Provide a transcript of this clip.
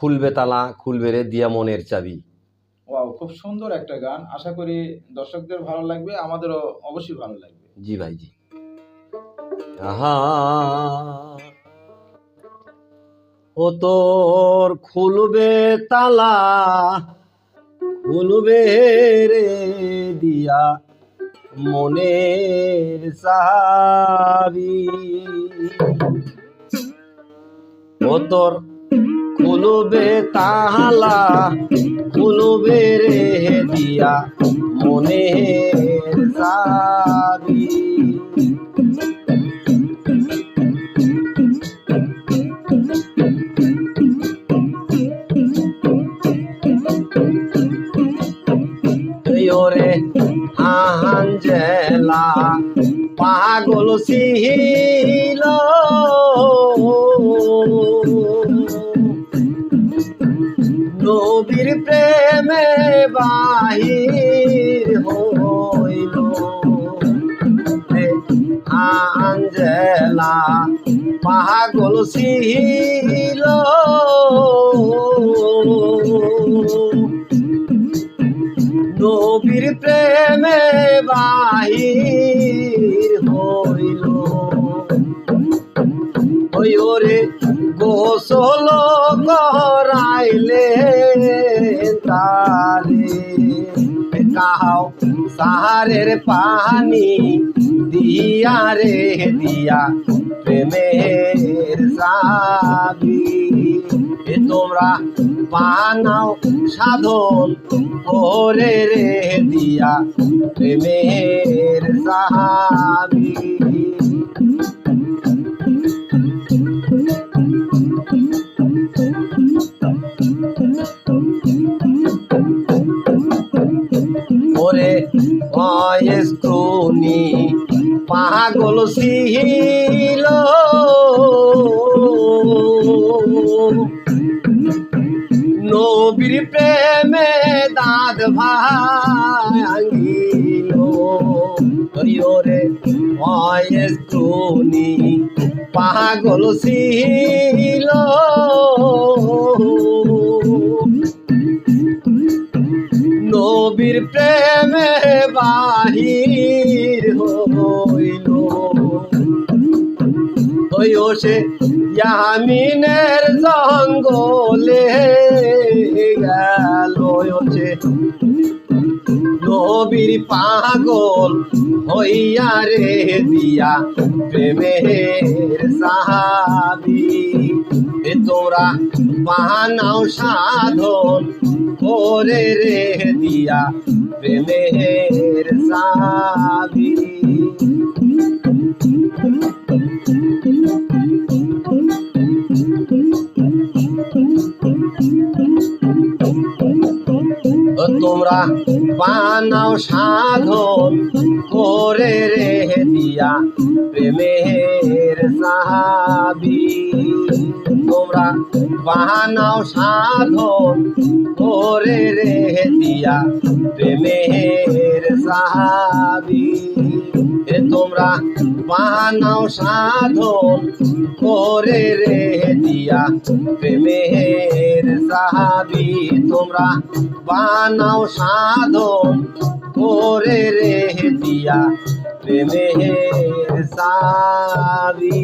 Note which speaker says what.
Speaker 1: খুলবে তালা খুলবে রে দিয়া মনের চাবি।
Speaker 2: ওয়াও খুব সুন্দর একটা গান। আশা করি দর্শকদের ভালো লাগবে আমাদেরও অবশ্যই ভালো লাগবে।
Speaker 1: জি ভাই জি। আহা ও তোর খুলবে তালা খুলবে রে দিয়া মনের চাবি। ও তোর খুলবে তালা খুলবে রে দিয়া মনের চাবি ওরে আঞ্জেলা পাগল ছিল প্রেমে বাহির হইল। আঞ্জেলা পাগল ছিল। নবীর প্রেমে বাহির হইল। ওই ওরে গোসল করাইলে কাহাও সাহারের পানি দিয়া রে, দিয়া প্রেমের সাবি তোমরা বানাও সাধন করে রে, দিয়া প্রেমের সাহাবি অয়েস্তুনি পাগল ছিল নবীর প্রেমে দাঁত ভাঙিল। ওরে অয়েস্তুনি পাগল ছিল নবীর প্রেমে বাহির হইল। হইও সে ইয়ামিনের জঙ্গলে গেল সে নবীর পাগল হইয়া রে দিয়া প্রেমের সাহাবি। এ তোরা বানাও সাধন করে রে দিয়া প্রেমের সাহাবি ও তোমরা বানাও সাধন করে রে দিয়া প্রেমের সাহাবি তোমরা বানাও সাধন করে রে দিয়া প্রেমের সাহাবি। এ তোমরা বানাও সাধন করে রে দিয়া প্রেমের সাহাবি। তোমরা বানাও সাধন করে রে দিয়া প্রেমের সাবি